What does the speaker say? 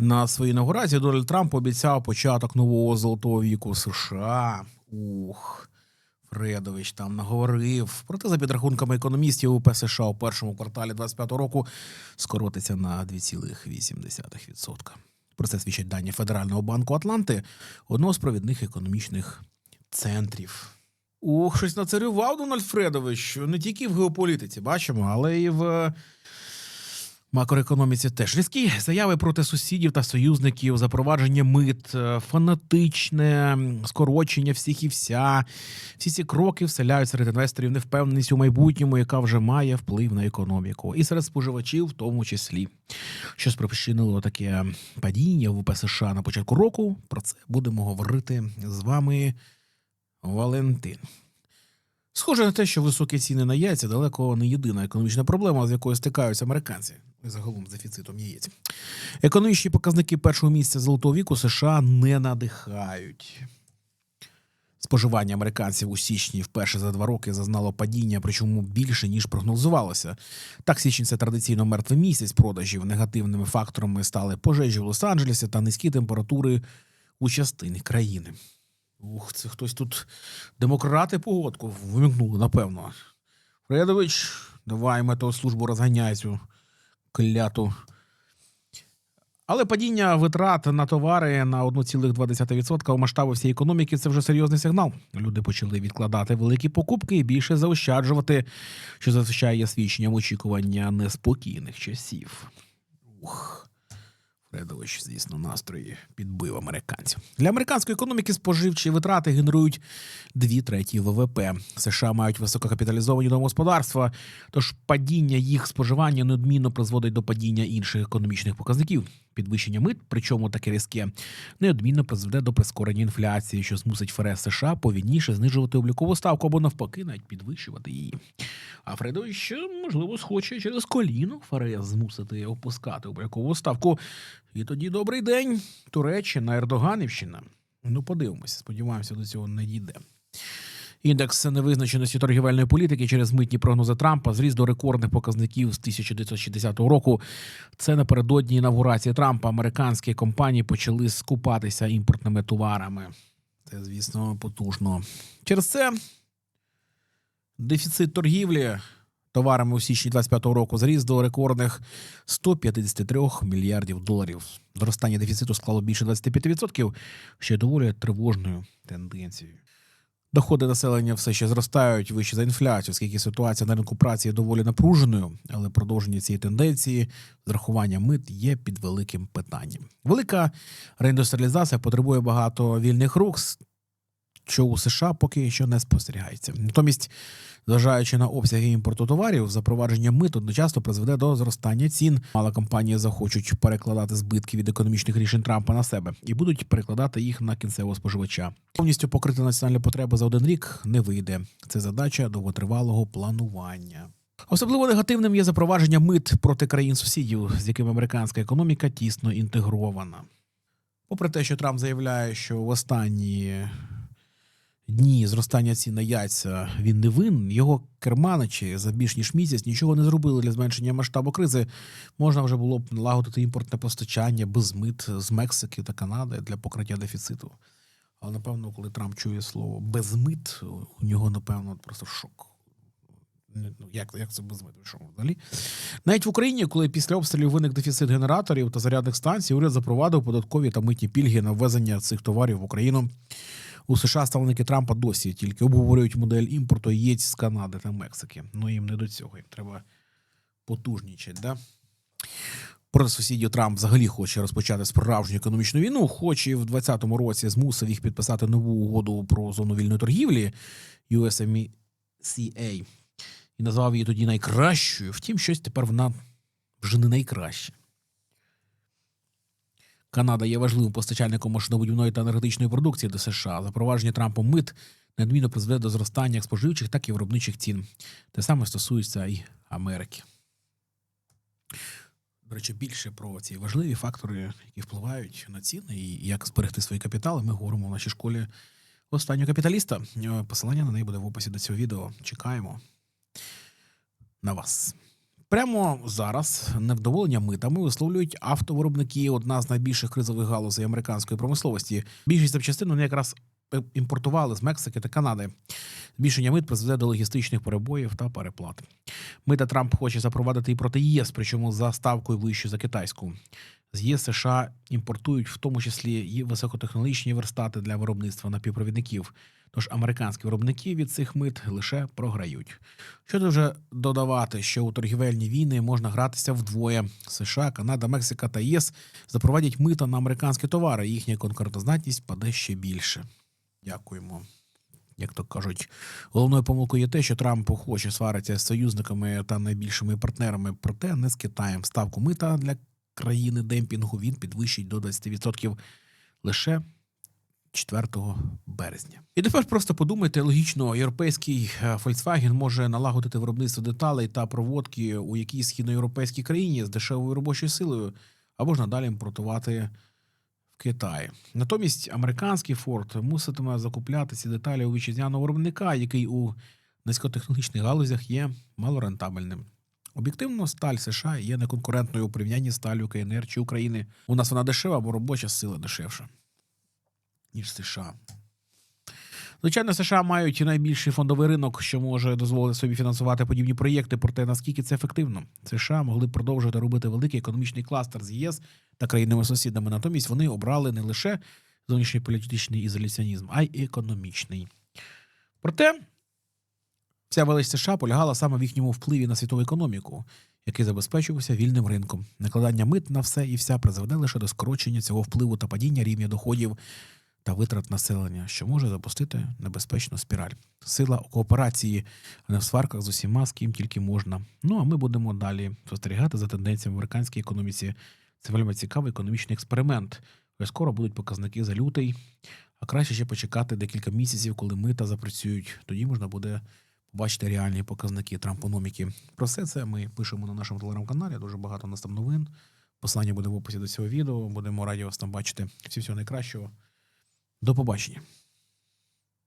На своїй інаугурації Дональд Трамп обіцяв початок нового золотого віку США. Ух, Фредович там наговорив. Проте, за підрахунками економістів, УП США у першому кварталі 2025 року скоротиться на 2,8%. Про це свідчать дані Федерального банку Атланти, одного з провідних економічних центрів. Ух, щось нацарював Дональд Фредович не тільки в геополітиці, бачимо, але й в макроекономіці теж різкі заяви проти сусідів та союзників, запровадження мит, е, фанатичне скорочення всіх і вся. Всі ці кроки вселяють серед інвесторів невпевненість у майбутньому, яка вже має вплив на економіку, і серед споживачів, в тому числі. Що спричинило таке падіння в УП США на початку року. Про це будемо говорити з вами, Валентин. Схоже на те, що високі ціни на яйця далеко не єдина економічна проблема, з якою стикаються американці, загалом з дефіцитом яєць. Економічні показники першого місця золотого віку США не надихають. Споживання американців у січні вперше за два роки зазнало падіння, причому більше ніж прогнозувалося. Так, січень це традиційно мертвий місяць продажів. Негативними факторами стали пожежі в Лос-Анджелесі та низькі температури у частині країни. Ух, це хтось тут демократи погодку вимкнули, напевно. Фредович, давай метеослужбу розганяй цю кляту. Але падіння витрат на товари на 1,2% у масштабу всієї економіки це вже серйозний сигнал. Люди почали відкладати великі покупки і більше заощаджувати, що зазвичай є свідченням очікування неспокійних часів. Ух. Фредович, звісно, настрої підбив американців. Для американської економіки споживчі витрати генерують дві треті ВВП. США мають висококапіталізовані домогосподарства, тож падіння їх споживання неодмінно призводить до падіння інших економічних показників. Підвищення мит, причому таке різке, неодмінно призведе до прискорення інфляції, що змусить ФРС США повільніше знижувати облікову ставку або навпаки навіть підвищувати її. А Фредович, можливо, схоче через коліно ФРС змусити опускати облікову ставку. І тоді добрий день, Туреччина, Ердоганівщина. Ну, подивимося, сподіваємося, до цього не дійде. Індекс невизначеності торгівельної політики через митні прогнози Трампа зріс до рекордних показників з 1960 року. Це напередодні інавгурації Трампа. Американські компанії почали скупатися імпортними товарами. Це, звісно, потужно. Через це дефіцит торгівлі товарами у січні 25-го року зріс до рекордних 153 мільярдів доларів. Зростання дефіциту склало більше 25%, що є доволі тривожною тенденцією. Доходи населення все ще зростають вище за інфляцію, оскільки ситуація на ринку праці є доволі напруженою, але продовження цієї тенденції з рахування мит є під великим питанням. Велика реіндустріалізація потребує багато вільних рук, що у США поки що не спостерігається. Натомість, зважаючи на обсяги імпорту товарів, запровадження мит одночасно призведе до зростання цін. Мало компанії захочуть перекладати збитки від економічних рішень Трампа на себе і будуть перекладати їх на кінцевого споживача. Повністю покрити національні потреби за один рік не вийде. Це задача довготривалого планування. Особливо негативним є запровадження мит проти країн сусідів, з якими американська економіка тісно інтегрована. Попри те, що Трамп заявляє, що в останні дні зростання цін на яйця він не винен, його керманичі за більш ніж місяць нічого не зробили для зменшення масштабу кризи. Можна вже було б налагодити імпортне постачання без мит з Мексики та Канади для покриття дефіциту. Але напевно, коли Трамп чує слово без мит, у нього, напевно, просто шок. Ну, Як, як це без? Що взагалі? Навіть в Україні, коли після обстрілів виник дефіцит генераторів та зарядних станцій, уряд запровадив податкові та митні пільги на ввезення цих товарів в Україну. У США ставники Трампа досі тільки обговорюють модель імпорту яєць з Канади та Мексики. Ну їм не до цього, їм треба потужнічати, да? Проти сусідів Трамп взагалі хоче розпочати справжню економічну війну, хоч і в 2020 році змусив їх підписати нову угоду про зону вільної торгівлі USMCA і назвав її тоді найкращою. Втім, щось тепер вона вже не найкраща. Канада є важливим постачальником машинобудівної та енергетичної продукції до США. Запровадження Трампом мит неодмінно призведе до зростання як споживчих, так і виробничих цін. Те саме стосується і Америки. До речі, більше про ці важливі фактори, які впливають на ціни і як зберегти свої капітали, ми говоримо в нашій школі останнього капіталіста. Е, Посилання на неї буде в описі до цього відео. Чекаємо на вас. Прямо зараз невдоволення митами висловлюють автовиробники, одна з найбільших кризових галузей американської промисловості. Більшість запчастин вони якраз імпортували з Мексики та Канади. Збільшення мит призведе до логістичних перебоїв та переплат. Мита Трамп хоче запровадити і проти ЄС, причому за ставкою вищою за китайську. З ЄС США імпортують в тому числі і високотехнологічні верстати для виробництва напівпровідників. Тож американські виробники від цих мит лише програють. Що тут вже додавати, що у торгівельні війни можна гратися вдвоє. США, Канада, Мексика та ЄС запровадять мита на американські товари. Їхня конкурентоздатність паде ще більше. Дякуємо. Як то кажуть, головною помилкою є те, що Трамп хоче сваритися з союзниками та найбільшими партнерами, проте не з Китаєм. Ставку мита для країни демпінгу він підвищить до 20% лише 4 березня. І тепер просто подумайте, логічно, європейський е, Volkswagen може налагодити виробництво деталей та проводки у якійсь східноєвропейській країні з дешевою робочою силою, або ж надалі імпортувати в Китаї. Натомість американський форт муситиме закупляти ці деталі у вітчизняного виробника, який у низькотехнологічних галузях є малорентабельним. Об'єктивно, сталь США є неконкурентною у порівнянні сталю КНР чи України. У нас вона дешева, бо робоча сила дешевша ніж США. Звичайно, США мають найбільший фондовий ринок, що може дозволити собі фінансувати подібні проєкти. Проте наскільки це ефективно, США могли б продовжувати робити великий економічний кластер з ЄС та країнами-сусідами. Натомість вони обрали не лише зовнішній політичний ізоляціонізм, а й економічний. Проте вся велич США полягала саме в їхньому впливі на світову економіку, який забезпечувався вільним ринком. Накладання мит на все і вся призведе лише до скорочення цього впливу та падіння рівня доходів та витрат населення, що може запустити небезпечну спіраль. Сила у кооперації, а не в сварках з усіма, з ким тільки можна. Ну а ми будемо далі спостерігати за тенденціями в американській економіці. Це вельми цікавий економічний експеримент. Скоро будуть показники за лютий, а краще ще почекати декілька місяців, коли мита запрацюють. Тоді можна буде побачити реальні показники трампономіки. Про все це ми пишемо на нашому телеграм-каналі. Дуже багато у нас там новин. Посилання буде в описі до цього відео. Будемо раді вас там бачити. Всі всього найкращого. До побачення.